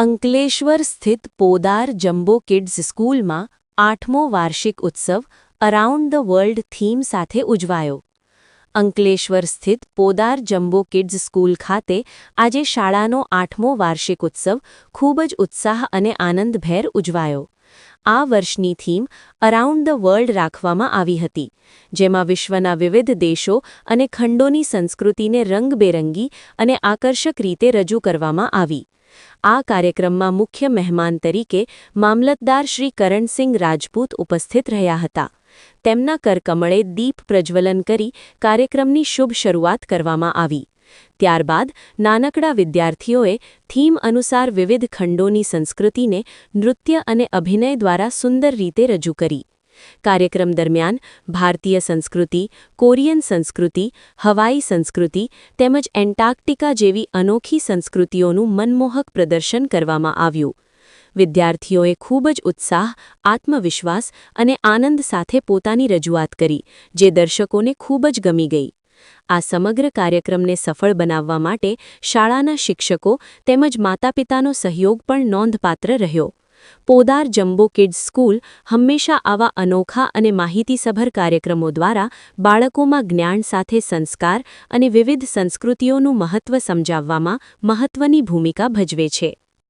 અંકલેશ્વર સ્થિત Podar jumbo kids સ્કૂલમાં આઠમો વાર્ષિક ઉત્સવ અરાઉન્ડ ધ વર્લ્ડ થીમ સાથે ઉજવાયો. અંકલેશ્વર સ્થિત પોદાર જમ્બો કિડ્સ સ્કૂલ ખાતે આજે શાળાનો આઠમો વાર્ષિક ઉત્સવ ખૂબ જ ઉત્સાહ અને આનંદભેર ઉજવાયો. આ વર્ષની થીમ અરાઉન્ડ ધ વર્લ્ડ રાખવામાં આવી હતી, જેમાં વિશ્વના વિવિધ દેશો અને ખંડોની સંસ્કૃતિને રંગબેરંગી અને આકર્ષક રીતે રજૂ કરવામાં આવી. આ કાર્યક્રમમાં મુખ્ય મહેમાન તરીકે મામલતદાર શ્રી કરણસિંહ રાજપૂત ઉપસ્થિત રહ્યા હતા. તેમના કરકમળે દીપ પ્રજ્વલન કરી કાર્યક્રમની શુભ શરૂઆત કરવામાં આવી. ત્યારબાદ નાનકડા વિદ્યાર્થીઓએ થીમ અનુસાર વિવિધ ખંડોની સંસ્કૃતિને નૃત્ય અને અભિનય દ્વારા સુંદર રીતે રજૂ કરી. કાર્યક્રમ દરમિયાન ભારતીય સંસ્કૃતિ, કોરિયન સંસ્કૃતિ, હવાઈ સંસ્કૃતિ તેમજ એન્ટાર્કટિકા જેવી અનોખી સંસ્કૃતિઓનું મનમોહક પ્રદર્શન કરવામાં આવ્યું. વિદ્યાર્થીઓએ ખૂબ જ ઉત્સાહ, આત્મવિશ્વાસ અને આનંદ સાથે પોતાની રજૂઆત કરી, જે દર્શકોને ખૂબ જ ગમી ગઈ. આ સમગ્ર કાર્યક્રમને સફળ બનાવવા માટે શાળાના શિક્ષકો તેમજ માતાપિતાનો સહયોગ પણ નોંધપાત્ર રહ્યો. પોદાર જમ્બો કિડ્સ સ્કૂલ હંમેશા આવા અનોખા અને માહિતીસભર કાર્યક્રમો દ્વારા બાળકોમાં જ્ઞાન સાથે સંસ્કાર અને વિવિધ સંસ્કૃતિઓનું મહત્વ સમજાવવામાં મહત્વની ભૂમિકા ભજવે છે.